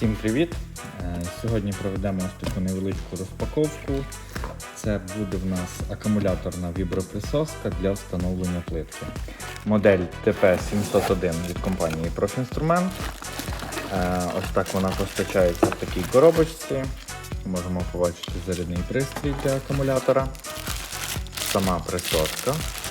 привіт! Е, Сьогодні проведемо ось таку невеличку розпаковку. Це буде в нас акумуляторна віброприсоска для встановлення плитки. Модель TP701 від компанії Profinstrument. Е, Ось так вона постачається в такій коробочці. Можемо побачити зарядний пристрій для акумулятора. Сама присоска. –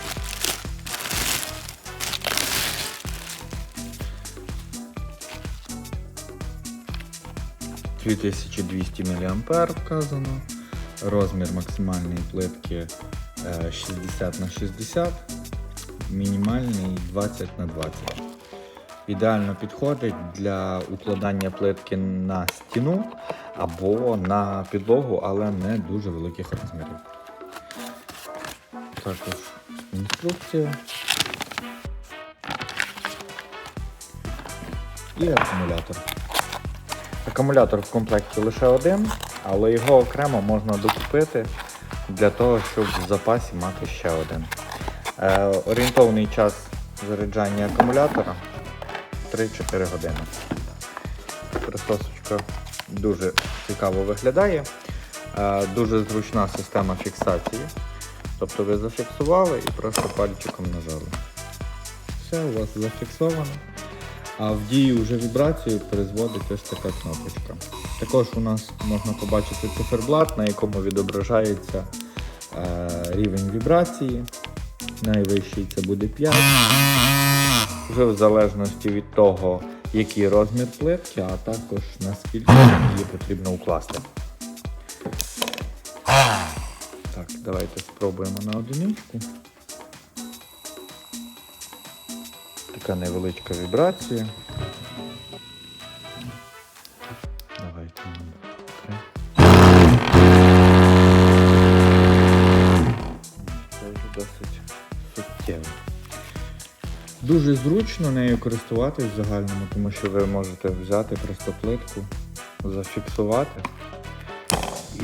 2200 мА вказано. Розмір максимальної плитки е, 60 на 60, мінімальний 20 на 20. Ідеально підходить для укладання плитки на стіну або на підлогу, але не дуже великих розмірів. Також інструкція. І акумулятор. Акумулятор в комплекті лише один, але його окремо можна докупити для того, щоб в запасі мати ще один. Е, орієнтовний час заряджання акумулятора 3-4 години. Присосочка дуже цікаво виглядає. Е, дуже зручна система фіксації. Тобто ви зафіксували і просто пальчиком нажали. Все у вас зафіксовано. А в дії вже вібрацію призводить ось така кнопочка. Також у нас можна побачити циферблат, на якому відображається е, рівень вібрації. Найвищий це буде 5. Вже в залежності від того, який розмір плитки, а також наскільки її потрібно укласти. Так, давайте спробуємо на одиничку. Така невеличка вібрація. Давайте. Це вже досить суттєво. Дуже зручно нею користуватись в загальному, тому що ви можете взяти просто плитку, зафіксувати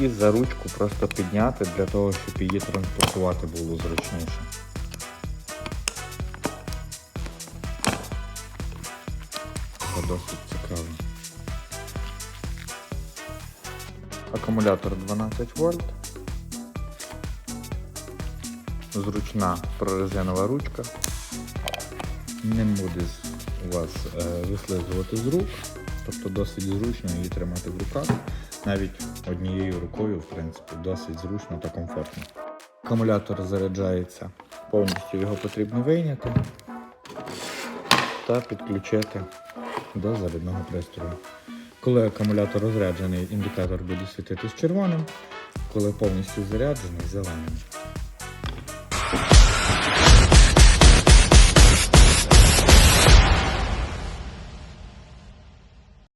і за ручку просто підняти для того, щоб її транспортувати було зручніше. Це досить цікаво. Акумулятор 12 вольт. Зручна прорезинова ручка. Не буде у вас е, вислизувати з рук, тобто досить зручно її тримати в руках. Навіть однією рукою, в принципі, досить зручно та комфортно. Акумулятор заряджається повністю, його потрібно вийняти та підключити до зарядного пристрою. Коли акумулятор розряджений, індикатор буде світитись червоним, коли повністю заряджений зеленим.